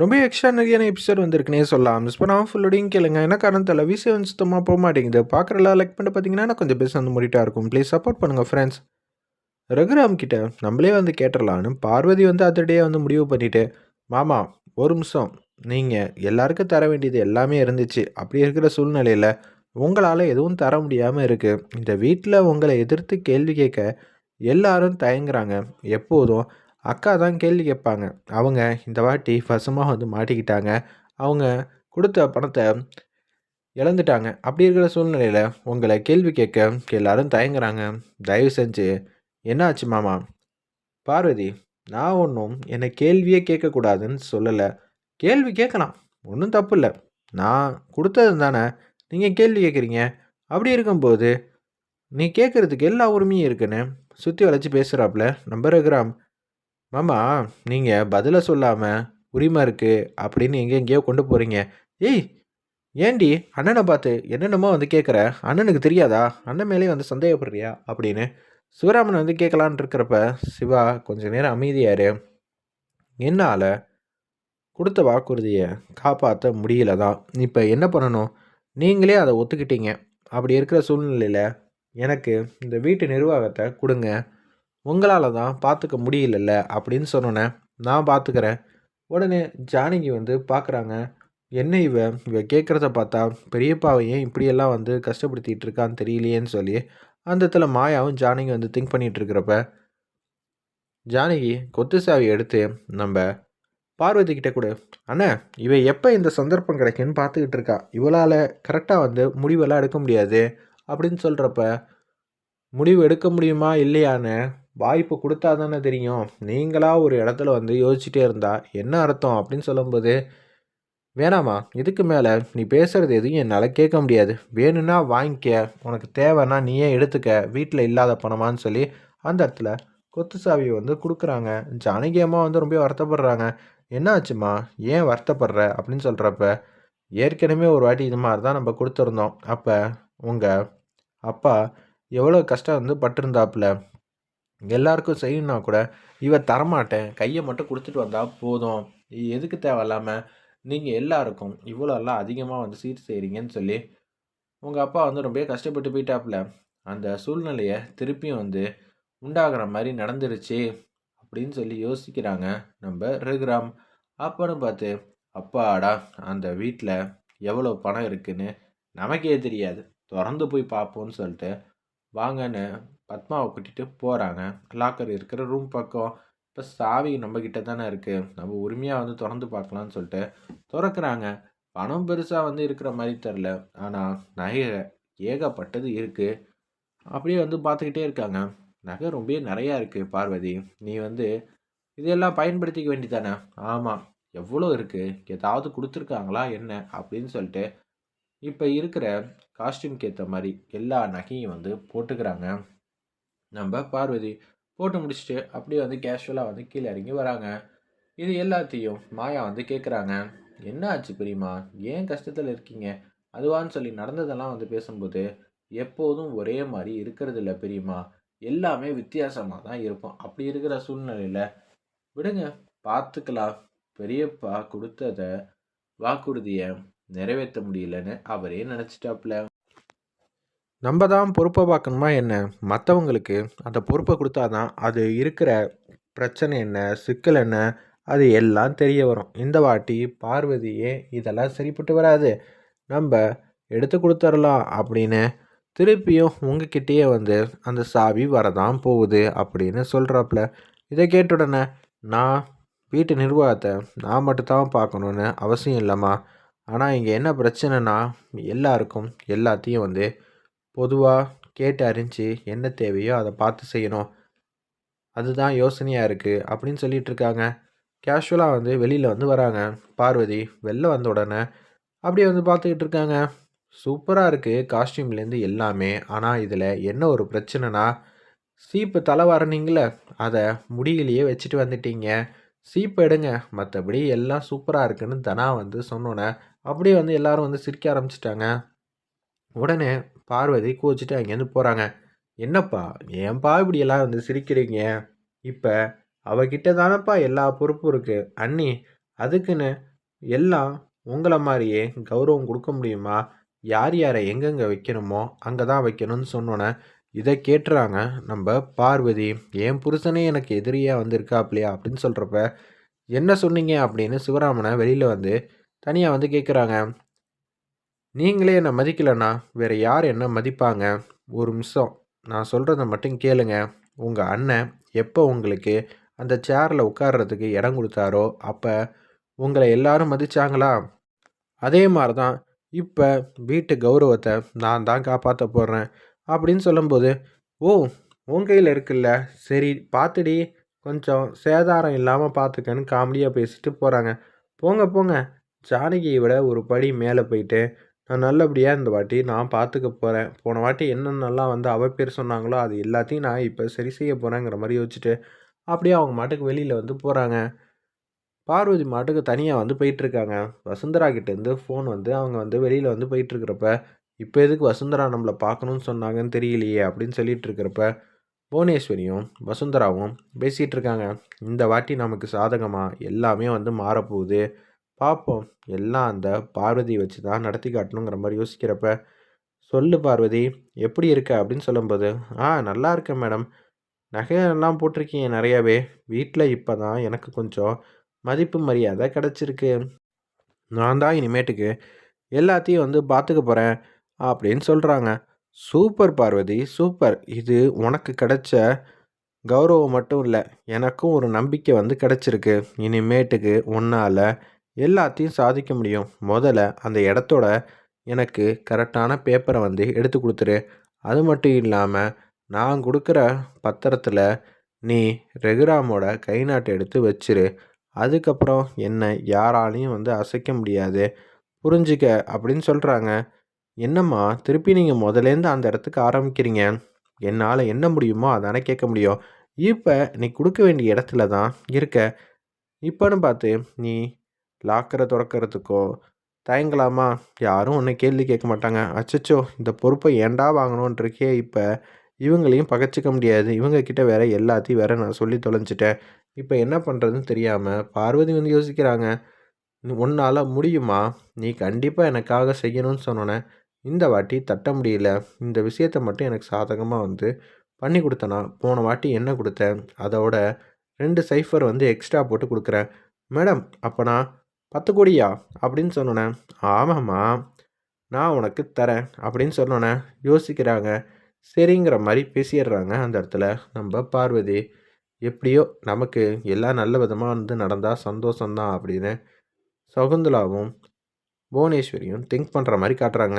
ரொம்ப எக்ஸ்ட்ரானரியான எபிசோட் வந்திருக்குனே சொல்லலாம். மிஸ் பண்ணாமல் ஃபுல்லோடையும் கேளுங்க. என்ன காரணம் தெரியல விசி வந்து சுத்தமாக போக மாட்டேங்குது. பார்க்குறலாம் லைக் பண்ணி பார்த்தீங்கன்னா நான் கொஞ்சம் பேச வந்து முடிட்டா இருக்கும். ப்ளீஸ் சப்போர்ட் பண்ணுங்கள் ஃப்ரெண்ட்ஸ் ரகுராம் கிட்ட நம்மளே வந்து கேட்டுடலான்னு பார்வதி வந்து அதோடையே வந்து முடிவு பண்ணிட்டு மாமா ஒரு நிமிஷம். நீங்கள் எல்லாருக்கும் தர வேண்டியது எல்லாமே இருந்துச்சு. அப்படி இருக்கிற சூழ்நிலையில் உங்களால் எதுவும் தர முடியாமல் இருக்குது இந்த வீட்டில் உங்களை எதிர்த்து கேள்வி கேட்க எல்லாரும் தயங்குறாங்க. எப்போதும் அக்கா தான் கேள்வி கேட்பாங்க. அவங்க இந்த வாட்டி வசமாக வந்து மாட்டிக்கிட்டாங்க. அவங்க கொடுத்த பணத்தை இழந்துட்டாங்க. அப்படி இருக்கிற சூழ்நிலையில் உங்களை கேள்வி கேட்க எல்லாரும் தயங்குறாங்க. தயவு செஞ்சு என்ன ஆச்சு மாமா? பார்வதி நான் ஒன்றும் என்னை கேள்வியே கேட்கக்கூடாதுன்னு சொல்லலை. கேள்வி கேட்கலாம். ஒன்றும் தப்பு இல்லை நான் கொடுத்தது தானே. நீங்கள் கேள்வி கேட்குறீங்க. அப்படி இருக்கும்போது நீ கேட்குறதுக்கு எல்லா உரிமையும் இருக்குன்னு சுற்றி வளைச்சி பேசுகிறாப்புல நம்ம ரகுராம் மாமா நீங்கள் பதிலை சொல்லாமல் உரிமை இருக்குது அப்படின்னு எங்கே எங்கேயோ கொண்டு போகிறீங்க ஏய் ஏண்டி அண்ணனை பார்த்து என்னென்னமோ வந்து கேட்குற அண்ணனுக்கு தெரியாதா? அண்ணன் மேலே வந்து சந்தேகப்படுறியா? அப்படின்னு சிவராமன் வந்து கேட்கலான் இருக்கிறப்ப சிவா கொஞ்ச நேரம் அமைதியார் என்னால் கொடுத்த வாக்குறுதியை காப்பாற்ற முடியல தான். இப்போ என்ன பண்ணணும்? நீங்களே அதை ஒத்துக்கிட்டீங்க. அப்படி இருக்கிற சூழ்நிலையில் எனக்கு இந்த வீட்டு நிர்வாகத்தை கொடுங்க. உங்களால் தான் பார்த்துக்க முடியலல்ல அப்படின்னு சொன்னோன்னே நான் பார்த்துக்கிறேன் உடனே ஜானகி வந்து பார்க்குறாங்க என்ன இவ? இவ கேட்குறத பார்த்தா பெரியப்பாவை ஏன் இப்படியெல்லாம் வந்து கஷ்டப்படுத்திகிட்டு இருக்கான்னு தெரியலையேன்னு சொல்லி அந்த இடத்துல மாயாவும் ஜானகி வந்து திங்க் பண்ணிகிட்டு இருக்கிறப்ப ஜானகி கொத்து சாவி எடுத்து நம்ம பார்வதி கிட்ட கொடு. அண்ணா இவ எப்போ இந்த சந்தர்ப்பம் கிடைக்குன்னு பார்த்துக்கிட்டு இருக்கா. இவளால் கரெக்டாக வந்து முடிவெல்லாம் எடுக்க முடியாது. அப்படின்னு சொல்கிறப்ப முடிவு எடுக்க முடியுமா? இல்லையான்னு வாய்ப்பு கொடுத்தா தானே தெரியும். நீங்களாக ஒரு இடத்துல வந்து யோசிச்சுட்டே இருந்தா என்ன அர்த்தம் அப்படின்னு சொல்லும்போது வேணாமா இதுக்கு மேலே நீ பேசுகிறது எதுவும் என்னால் கேட்க முடியாது. வேணும்னா வாங்கிக்க. உனக்கு தேவைன்னா நீயே எடுத்துக்க. வீட்டில் இல்லாத பணமான்னு சொல்லி அந்த இடத்துல கொத்து சாவியை வந்து கொடுக்குறாங்க. ஜானகியமாக வந்து ரொம்ப வருத்தப்படுறாங்க. என்ன ஆச்சுமா ஏன் வருத்தப்படுற? அப்படின்னு சொல்கிறப்ப ஏற்கனவே ஒரு வாட்டி இது மாதிரி தான் நம்ம கொடுத்துருந்தோம். அப்போ உங்கள் அப்பா எவ்வளோ கஷ்டம் வந்து பட்டிருந்தாப்புல எல்லாருக்கும் செய்யணுன்னா கூட இவ தரமாட்டேன் கையை மட்டும் கொடுத்துட்டு வந்தால் போதும். எதுக்கு தேவையில்லாமல் நீங்கள் எல்லாருக்கும் இவ்வளோலாம் அதிகமாக வந்து சீட் செய்கிறீங்கன்னு சொல்லி உங்கள் அப்பா வந்து ரொம்ப கஷ்டப்பட்டு போயிட்டாப்புல. அந்த சூழ்நிலையை திருப்பியும் வந்து உண்டாகிற மாதிரி நடந்துருச்சு அப்படின்னு சொல்லி யோசிக்கிறாங்க நம்ம ரகுராம். அப்பன்னு பார்த்து அப்பாடா அந்த வீட்டில் எவ்வளோ பணம் இருக்குன்னு நமக்கே தெரியாது. திறந்து போய் பார்ப்போம்னு சொல்லிட்டு வாங்கன்னு பத்மாவை கூட்டிகிட்டு போகிறாங்க லாக்கர் இருக்கிற ரூம் பக்கம். இப்போ சாவி நம்மக்கிட்ட தானே இருக்குது நம்ம உரிமையாக வந்து திறந்து பார்க்கலான்னு சொல்லிட்டு திறக்கிறாங்க. பணம் பெருசாக வந்து இருக்கிற மாதிரி தெரில ஆனால் நகை ஏகப்பட்டது இருக்குது அப்படியே வந்து பார்த்துக்கிட்டே இருக்காங்க. நகை ரொம்ப நிறையா இருக்குது பார்வதி. நீ வந்து இதெல்லாம் பயன்படுத்திக்க வேண்டிதானே ஆமாம் எவ்வளோ இருக்குது ஏதாவது கொடுத்துருக்காங்களா? என்ன? அப்படின்னு சொல்லிட்டு இப்போ இருக்கிற காஸ்டியூம்க்கு ஏற்ற மாதிரி எல்லா நகையும் வந்து போட்டுக்கிறாங்க. நம்ம பார்வதி போட்டு முடிச்சுட்டு அப்படியே வந்து கேஷுவலாக வந்து கீழே இறங்கி வராங்க. இது எல்லாத்தையும் மாயா வந்து கேட்குறாங்க என்ன ஆச்சு பிரியமா ஏன் கஷ்டத்தில் இருக்கீங்க? அதுவான்னு சொல்லி நடந்ததெல்லாம் வந்து பேசும்போது எப்போதும் ஒரே மாதிரி இருக்கிறது இல்லை பிரியமா எல்லாமே வித்தியாசமாக தான் இருக்கும். அப்படி இருக்கிற சூழ்நிலையில் விடுங்க பார்த்துக்கலாம். பெரியப்பா கொடுத்தத வாக்குறுதியை நிறைவேற்ற முடியலன்னு அவரே நினச்சிட்டாப்புல நம்ம தான் பொறுப்பை பார்க்கணுமா என்ன? மற்றவங்களுக்கு அந்த பொறுப்பை கொடுத்தா தான் அது இருக்கிற பிரச்சனை என்ன சிக்கல் என்ன அது எல்லாம் தெரிய வரும். இந்த வாட்டி பார்வதியே இதெல்லாம் சரிப்பட்டு வராது. நம்ம எடுத்து கொடுத்துடலாம் அப்படின்னு திருப்பியும் உங்ககிட்டயே வந்து அந்த சாவி வரதான் போகுது அப்படின்னு சொல்கிறாப்புல இதை கேட்ட உடனே நான் வீட்டு நிர்வாகத்தை நான் மட்டும்தான் பார்க்கணுன்னு அவசியம் இல்லைம்மா. ஆனால் இங்கே என்ன பிரச்சனைனா எல்லாருக்கும் எல்லாத்தையும் வந்து பொதுவாக கேட்டு அறிஞ்சு என்ன தேவையோ அதை பார்த்து செய்யணும். அதுதான் யோசனையாக இருக்குது அப்படின்னு சொல்லிட்டு இருக்காங்க. கேஷுவலாக வந்து வெளியில் வந்து வராங்க. பார்வதி வெளில வந்த உடனே அப்படியே வந்து பார்த்துக்கிட்டு இருக்காங்க. சூப்பராக இருக்குது காஸ்டியூம்லேருந்து எல்லாமே. ஆனால் இதில் என்ன ஒரு பிரச்சனைனா சீப்பு தலை வரனீங்களே அதை முடியிலேயே வச்சுட்டு வந்துட்டீங்க. சீப்பு எடுங்க. மற்றபடி எல்லாம் சூப்பராக இருக்குன்னு தனா வந்து சொன்னோன்னே அப்படியே வந்து எல்லாரும் வந்து சிரிக்க ஆரம்பிச்சிட்டாங்க. உடனே பார்வதி கோச்சிட்டு அங்கேருந்து போகிறாங்க என்னப்பா ஏன்பா இப்படியெல்லாம் வந்து சிரிக்கிறீங்க இப்போ அவகிட்ட தானப்பா எல்லா பொறுப்பும் இருக்குது அண்ணி அதுக்குன்னு எல்லாம் உங்களை மாதிரியே கௌரவம் கொடுக்க முடியுமா? யார் யாரை எங்கெங்கே வைக்கணுமோ, அங்கே தான் வைக்கணும்னு சொன்னோன்னே இதை கேட்டுறாங்க நம்ம பார்வதி. "என் புருஷனே எனக்கு எதிரியாக வந்திருக்காப்லையா அப்படின்னு சொல்கிறப்ப "என்ன சொன்னீங்க?" அப்படின்னு சிவராமனை வெளியில் வந்து தனியாக வந்து கேட்குறாங்க. "நீங்களே என்னை மதிக்கலன்னா, வேறு யார் என்ன மதிப்பாங்க? ஒரு நிமிஷம் நான் சொல்கிறத மட்டும் கேளுங்க. உங்கள் அண்ணன் எப்போ உங்களுக்கு அந்த சேரில் உட்கார்றதுக்கு இடம் கொடுத்தாரோ அப்போ உங்களை எல்லாரும் மதிச்சாங்களா? அதே மாதிரி தான் இப்போ வீட்டு கௌரவத்தை நான் தான் காப்பாற்ற போடுறேன் அப்படின்னு சொல்லும்போது, "ஓ! உன் கையில் இருக்குல்ல. சரி பார்த்துடி. கொஞ்சம் சேதாரம் இல்லாமல் பார்த்துக்கன்னு" காமெடியாக பேசிட்டு போகிறாங்க "போங்க போங்க. ஜானகியை விட ஒரு படி மேலே போயிட்டு, நான் நல்லபடியாக இந்த வாட்டி நான் பார்த்துக்க போகிறேன் போன வாட்டி என்னென்னலாம் வந்து அவ பேர் சொன்னாங்களோ, அது எல்லாத்தையும் நான் இப்போ சரி செய்ய போகிறேங்கிற மாதிரி யோசிச்சுட்டு, அப்படியே அவங்க மாட்டுக்கு வெளியில் வந்து போகிறாங்க பார்வதி மாட்டுக்கு தனியாக வந்து போயிட்டுருக்காங்க. வசுந்தரா கிட்டேருந்து ஃபோன் வந்து அவங்க வந்து வெளியில் வந்து போயிட்டுருக்கிறப்ப, இப்போ எதுக்கு வசுந்தரா நம்மளை பார்க்கணும்னு சொன்னாங்கன்னு தெரியலையே!" அப்படின்னு சொல்லிட்டு இருக்கிறப்ப, புவனேஸ்வரியும், வசுந்தராவும் பேசிகிட்டு இருக்காங்க. "இந்த வாட்டி நமக்கு சாதகமாக எல்லாமே வந்து மாறப்போகுது. பார்ப்போம். எல்லாம் அந்த பார்வதி வச்சு தான் நடத்தி காட்டணுங்கிற" மாதிரி யோசிக்கிறப்ப, "சொல்லு பார்வதி, எப்படி இருக்க?" அப்படின்னு சொல்லும்போது, "ஆ நல்லா இருக்கேன் மேடம். நகையெல்லாம் போட்டிருக்கீங்க நிறையாவே வீட்டில் இப்போ தான் எனக்கு கொஞ்சம் மதிப்பு, மரியாதை கிடச்சிருக்கு நான் தான் இனிமேட்டுக்கு எல்லாத்தையும் வந்து பார்த்துக்க போகிறேன் அப்படின்னு சொல்கிறாங்க "சூப்பர் பார்வதி, சூப்பர். இது உனக்கு கிடைச்ச கௌரவம் மட்டும் இல்லை எனக்கும் ஒரு நம்பிக்கை வந்து கிடச்சிருக்கு இனிமேட்டுக்கு உன்னால எல்லாத்தையும் சாதிக்க முடியும். முதல்ல அந்த இடத்தோட எனக்கு கரெக்டான பேப்பரை வந்து எடுத்து கொடுத்துரு அது மட்டும் இல்லாமல் நான் கொடுக்குற பத்திரத்தில் நீ ரெகுராமோட கை நாட்டு எடுத்து வச்சிரு. அதுக்கப்புறம் என்னை யாராலையும் வந்து அசைக்க முடியாது. புரிஞ்சுக்க." அப்படின்னு சொல்கிறாங்க "என்னம்மா திருப்பி நீங்கள் முதலேருந்து அந்த இடத்துக்கு ஆரம்பிக்கிறீங்க? என்னால் என்ன முடியுமோ அதானே கேட்க முடியும். இப்போ நீ கொடுக்க வேண்டிய இடத்துல தான் இருக்க. இப்போன்னு பார்த்து நீ லாக்கரை திறக்கிறதுக்கோ தயங்கலாமா? யாரும் ஒன்று கேள்வி கேட்க மாட்டாங்க. அச்சச்சோ! இந்த பொறுப்பை ஏன்டா வாங்கணுன்றிருக்கே இப்போ இவங்களையும் பகச்சிக்க முடியாது. இவங்க கிட்ட வேற எல்லாத்தையும் வேற நான் சொல்லி தொலைஞ்சிட்டேன் இப்போ என்ன பண்ணுறதுன்னு தெரியாமல் பார்வதி வந்து யோசிக்கிறாங்க. உன்னால் முடியுமா? நீ கண்டிப்பாக எனக்காக செய்யணும்னு சொன்னோன்னே இந்த வாட்டி தட்ட முடியல. இந்த விஷயத்த மட்டும் எனக்கு சாதகமாக வந்து பண்ணி கொடுத்தனா போன வாட்டி என்ன கொடுத்தேன் அதோட ரெண்டு சைஃபர் வந்து எக்ஸ்ட்ரா போட்டு கொடுக்குறேன் "மேடம் அப்போனா பத்து கோடியா?" அப்படின்னு சொன்னோன்ன "ஆமாம்மா. நான் உனக்கு தரேன்." அப்படின்னு சொன்னோன்னே யோசிக்கிறாங்க. சரிங்கிற மாதிரி பேசிடுறாங்க அந்த இடத்துல நம்ம பார்வதி. "எப்படியோ நமக்கு எல்லாம் நல்ல விதமாக வந்து நடந்தால் சந்தோஷம் தான்." அப்படின்னு சகுந்தலாவும், புவனேஸ்வரியும் திங்க் பண்ணுற மாதிரி காட்டுறாங்க.